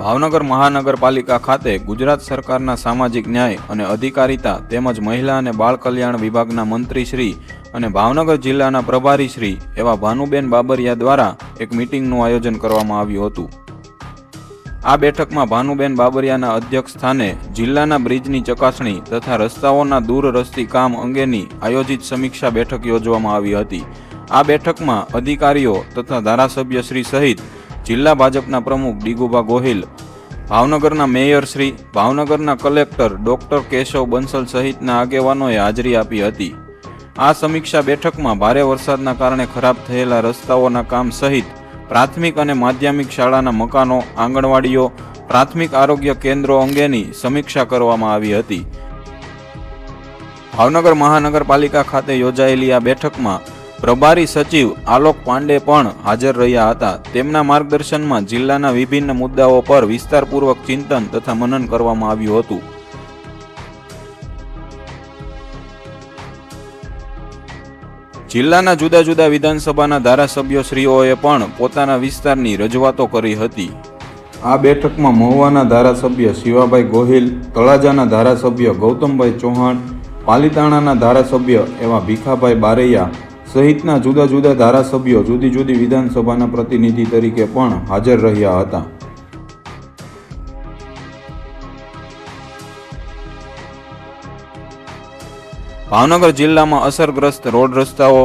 ભાવનગર મહાનગરપાલિકા ખાતે ગુજરાત સરકારના સામાજિક ન્યાય અને અધિકારિતા તેમજ મહિલા અને બાળ કલ્યાણ વિભાગના મંત્રી શ્રી અને ભાવનગર જિલ્લાના પ્રભારી શ્રી એવા ભાનુબેન બાબરિયા દ્વારા એક મિટિંગનું આયોજન કરવામાં આવ્યું હતું. આ બેઠકમાં ભાનુબેન બાબરિયાના અધ્યક્ષ સ્થાને જિલ્લાના બ્રિજની ચકાસણી તથા રસ્તાઓના દૂરરસ્તી કામ અંગેની આયોજિત સમીક્ષા બેઠક યોજવામાં આવી હતી. આ બેઠકમાં અધિકારીઓ તથા ધારાસભ્યશ્રી સહિત જિલ્લા ભાજપના પ્રમુખ ડીગુભા ગોહિલ, ભાવનગરના મેયર શ્રી, ભાવનગરના કલેક્ટર ડોક્ટર કેશવ બંસલ સહિતના આગેવાનોએ હાજરી આપી હતી. આ સમીક્ષા બેઠકમાં ભારે વરસાદના કારણે ખરાબ થયેલા રસ્તાઓના કામ સહિત પ્રાથમિક અને માધ્યમિક શાળાના મકાનો, આંગણવાડીઓ, પ્રાથમિક આરોગ્ય કેન્દ્રો અંગેની સમીક્ષા કરવામાં આવી હતી. ભાવનગર મહાનગરપાલિકા ખાતે યોજાયેલી આ બેઠકમાં પ્રભારી સચિવ આલોક પાંડે પણ હાજર રહ્યા હતા. તેમના માર્ગદર્શનમાં જિલ્લાના વિભિન્ન મુદ્દાઓ પર વિસ્તારપૂર્વક ચિંતન તથા મનન કરવામાં આવ્યું હતું. જિલ્લાના જુદા જુદા વિધાનસભાના ધારાસભ્યશ્રીઓએ પણ પોતાના વિસ્તારની રજૂઆતો કરી હતી. આ બેઠકમાં મહુવાના ધારાસભ્ય શિવાભાઈ ગોહિલ, તળાજાના ધારાસભ્ય ગૌતમભાઈ ચૌહાણ, પાલીતાણાના ધારાસભ્ય એવા ભીખાભાઈ બારૈયા સહિતના જુદા જુદા ધારાસભ્યો જુદી જુદી વિધાનસભાના પ્રતિનિધિ તરીકે પણ હાજર રહ્યા હતા. ભાવનગર જિલ્લામાં અસરગ્રસ્ત રોડ રસ્તાઓ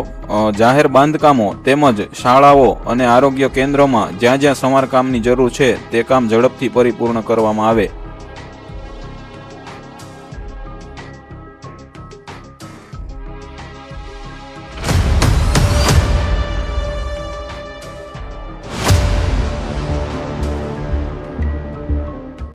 જાહેર બાંધકામો તેમજ શાળાઓ અને આરોગ્ય કેન્દ્રોમાં જ્યાં જ્યાં સમારકામની જરૂર છે તે કામ ઝડપથી પરિપૂર્ણ કરવામાં આવે.